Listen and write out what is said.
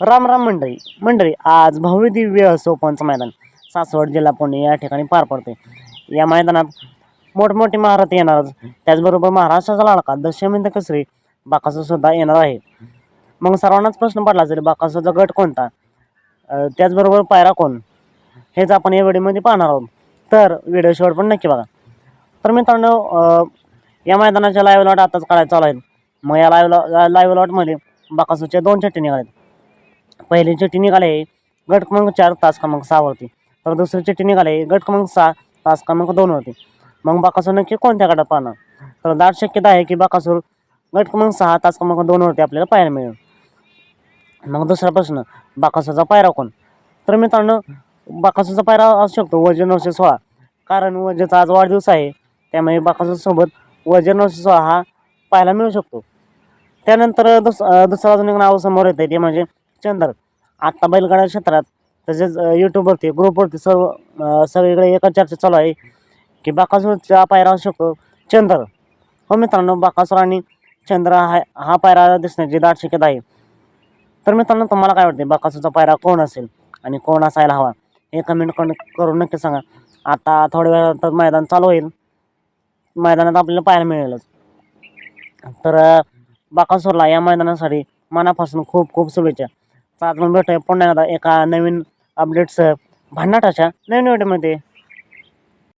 राम राम मंडळी. मंडळी आज भव्यदिव्य दिव्य मैदान सासवड जिल्हा पुणे या ठिकाणी पार पडते. या मैदानात मोठमोठी महारथ येणारच त्याचबरोबर महाराष्ट्राचा लाडका दशमिंद कसरी बाकासू सुद्धा येणार आहे मग सर्वांनाच प्रश्न पडला जरी बाकासूचा गट कोणता? त्याचबरोबर पायरा कोण? हेच आपण या व्हिडिओमध्ये पाहणार आहोत. तर व्हिडिओ शेवट पण नक्की बघा. तर मित्रांनो या मैदानाच्या लाईव्ह लॉट आताच काढायला चालू आहेत. मग या लाईव्ह लाईव्ह लॉटमध्ये बाकासूच्या दोन चट्टी निघाल्यात पहिली चिठ्ठी निघाले गट क्रमांक चार तास क्रमांक सहावरती तर दुसरी चिठ्ठी निघाले गट क्रमांक सहा तास क्रमांक दोनवरती मग बाकासूर नक्की कोणत्या गटात पाहणार? तर दाट शक्यता आहे की बाकासूर गट क्रमांक सहा तास क्रमांक दोनवरती आपल्याला पाहायला मिळेल. मग दुसरा प्रश्न बाकासूरचा पायरा कोण? तर मित्रांनो बाकासूरचा पायरा असू शकतो वजन नऊशे सोळा. कारण वजेचा आज वाढदिवस आहे त्यामुळे बाकासूरसोबत वजन नऊशे सोळा हा पाहायला मिळू शकतो. त्यानंतर दुस दुसरा दुसरं अजून एक नाव समोर येतं ते म्हणजे चंदर. आत्ता बैलगाडा क्षेत्रात तसेच यूट्यूबवरती ग्रुपवरती सर्व सगळीकडे एकच चर्चा चालू आहे की बाकासूरचा पायरा असू शकतो हो मित्रांनो बाकासूर आणि चंद्र हा हा पायरा दिसण्याची दाट शक्यता आहे. तर मित्रांनो तुम्हाला काय वाटते बाकासूरचा पायरा कोण असेल आणि कोण असायला हवा? हे कमेंट करून करून नक्की सांगा. आता थोड्या वेळात मैदान चालू होईल. मैदानात आपल्याला पाहायला मिळेलच. तर बाकासूरला या मैदानासाठी मनापासून खूप खूप शुभेच्छा. तर आज आपण भेटूया पुन्हा एकदा एका नवीन अपडेट्ससह भन्नाटाच्या नवीन व्हिडिओमध्ये